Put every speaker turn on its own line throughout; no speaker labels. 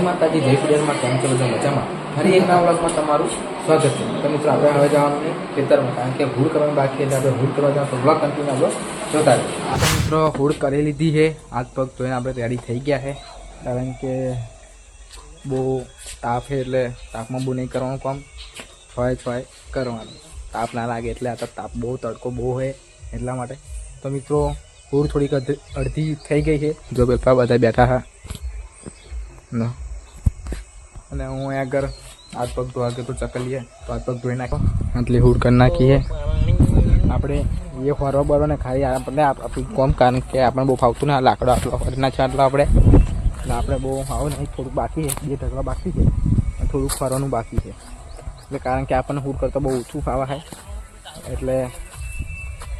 જય માતાજી, જય કુડિયારમાં કેમ છો બધા મજામાં? ફરી એક નવા વ્લોગમાં તમારું સ્વાગત છે. તો મિત્રો, આપણે હવે જવાનું છે ખેતરમાં, કારણ કે હૂડ કરવાનું બાકી એટલે આપણે હૂડ કરવા જવાનું વ્લોગ કન્ટિન્યુ આપણે જોતા આપણે મિત્રો હૂડ કરી લીધી છે. હાથ પગ ધોઈને આપણે રેડી થઈ ગયા છે. કારણ કે બહુ તાપ છે એટલે તાપમાં બહુ નહીં કરવાનું કામ. છોય છોય કરવાનું. તાપ ના લાગે એટલે આ તો તાપ બહુ, તડકો બહુ હોય એટલા માટે. તો મિત્રો, હૂડ થોડીક અડધી થઈ ગઈ છે. જો પેલા બધા બેઠા હા. અને હું અહીંયા આગળ હાથ પગ ધોવા ગયો તો ચકલીએ તો હાથ પગ ધોઈ નાખો આટલી હૂડ કરી નાખીએ આપણે એ ફરવા બરો ને ખાલી આપણને આપણું કોમ કારણ કે આપણને બહુ ફાવતું ના લાકડો આટલો ફરી નાખ્યો આટલો આપણે. એટલે આપણે બહુ આવો નહીં, થોડુંક બાકી છે. બે ઢગલા બાકી છે. અને થોડુંક ફરવાનું બાકી છે. એટલે કારણ કે આપણને હૂડ કરતાં બહુ ઓછું ફાવા છે. એટલે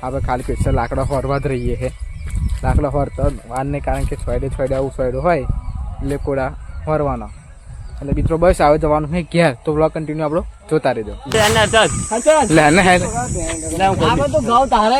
આપણે ખાલી પેટ્રોલ લાકડા ફરવા જ રહીએ છે. લાકડા ફરતા વાર નહીં, કારણ કે છોડે છોડે આવું છોડ્યો હોય, એટલે કોડા ફરવાનો. એટલે મિત્રો બસ આવે જવાનું છે ઘેર. તો બ્લોગ કન્ટિન્યુ આપણો જોતા રહેજો.
તો ઘઉં તારે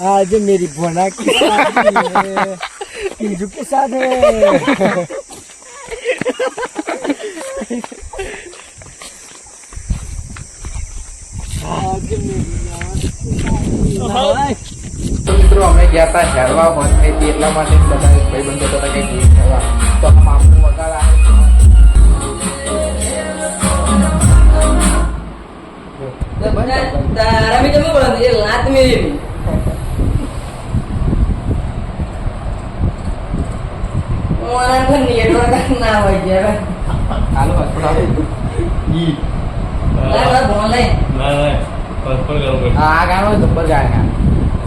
આજે મેરી disco Hidup
sana. મિત્રો અમે ગયા હતા ઝાડવા માટે એટલા માટે બધા ભાઈબંધો હતા કે ગીત કરવા તો મામું વગાડ આવે
તારા મેં તમે બોલા લાત મેળવી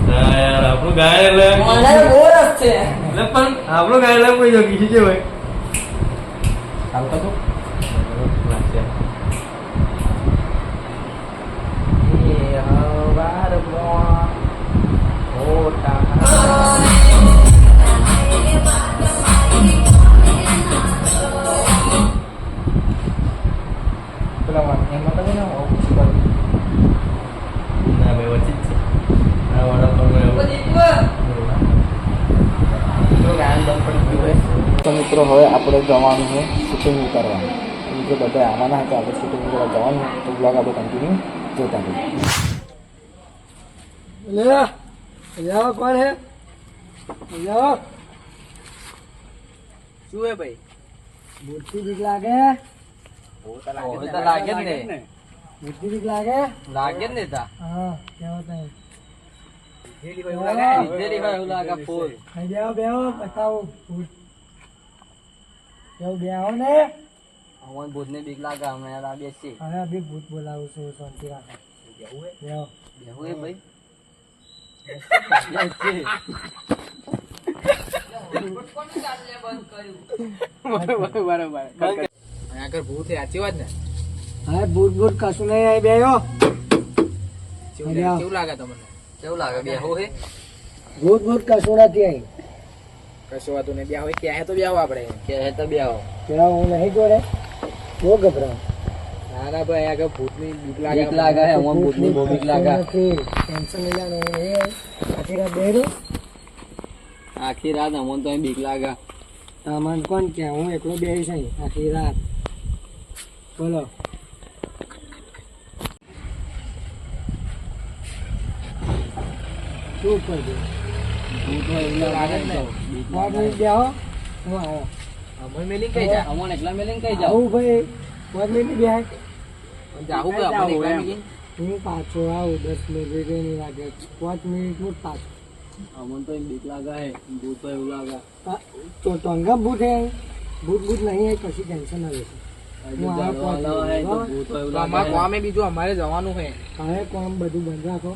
ના
યાર આપણું ગાય એટલે
ભોન લઈ બહુ છે
એટલે પણ આપણું ગાય એટલે કોઈ જોગી છે ભાઈ
હાલો તો એમાં તમે ને હોવ પછી
ના ભાઈ વચિત છે આ વાળા
તમને તો
મિત્રો હવે આપણે જવાનું છે શૂટિંગ કરવા. જો બધા આવવાના હતા આપણે શૂટિંગ કરવા જવાનું તો બ્લોગ આપણે કન્ટિન્યુ જોતા રહીએ.
કોણ હે
શું હે ભાઈ?
મોટું બીક
લાગે? તો લાગે જ ને.
એટલી બીક લાગે?
લાગે જ ને તા.
હા કેવો તઈ જેલી
ભાઈ લાગે? જેલી ભાઈ લાગે ફૂલ.
ખાઈ બેહો બેહો બતાવો. ફૂલ કેવો બેહો ને.
અમોન ભૂત ને બીક લાગે અમે લાગે છે
હવે અભી ભૂત બોલાવું છું શાંતિ રાખો. બેહો
બેહો. બેહો એ ભાઈ? બંધ કર્યું? બરોબર બરોબર. આગળ ભૂત સાચી વાત ને?
હવે ભૂત ભૂત કશું નહીં આવી બેયો
કેવું લાગે? તમને? કેવું લાગે? બેહો હે.
ભૂત ભૂત કશું નથી અહીં.
કશું વાતું નહીં બેહું કે હે તો બેહો આપણે. કે હે તો બેહો.
ક્યાં હું નહીં જોડે. બહુ ગભરાવ.
ના ના ભાઈ આગળ ભૂતની બીક લાગે બીક લાગે હે હું ભૂતની બહુ બીક લાગે.
ટેન્શન નહીં લેવાનું એ આખી રાત બેરો
આખી રાત અમન તો અહીં બીક લાગે.
અમન કોણ કે હું એકલો બેહીશ અહીં આખી રાત. બોલો પાંચ મિનિટ બેહો હું આવ્યો
તો બીક લાગે ભૂત તો એવું લાગે
તો ભૂત હે ભૂત ભૂત નહીં કશી ટેન્શન ના લેશો
ગામે બીજું અમારે જવાનું છે.
હવે કોમ બધું બંધ રાખો.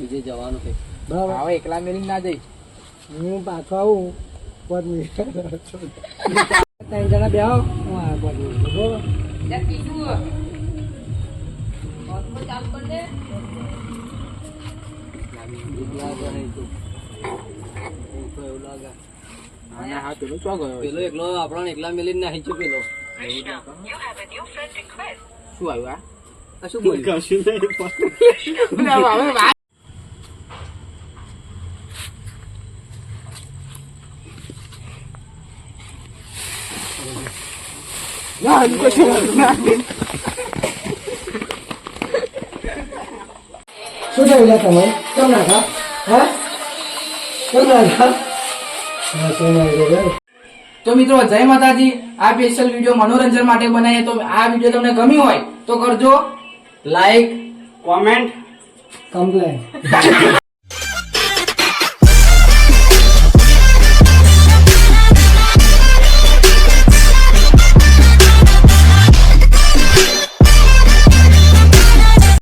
બીજે જવાનું છે.
બરાબર.
હવે એકલા મેલી ના જઈશ
હું પાછો આવું પાંચ ત્રણ જણા
બીક લાગે હે તો.
તો એવું લાગે.
અને હા પેલો ચો ગયો
પેલો એકલો આપણને એકલા મેલી નાખી છે પેલો
શું આવ્યું આ
આ શું બોલ્યું
કશું નહીં પણ.
અને હવે હવે વાત ના હજુ કશું વાંધો ના.
શું થયું લે તમે કેમ નાખા હા કેમ નાખા હા કેમ નાખ્યો
તો મિત્રો જય માતાજી. આ સ્પેશિયલ વીડિયો મનોરંજન માટે બનાવીએ. તો આ વીડિયો તમને ગમી હોય તો કરજો. Like
comment
complain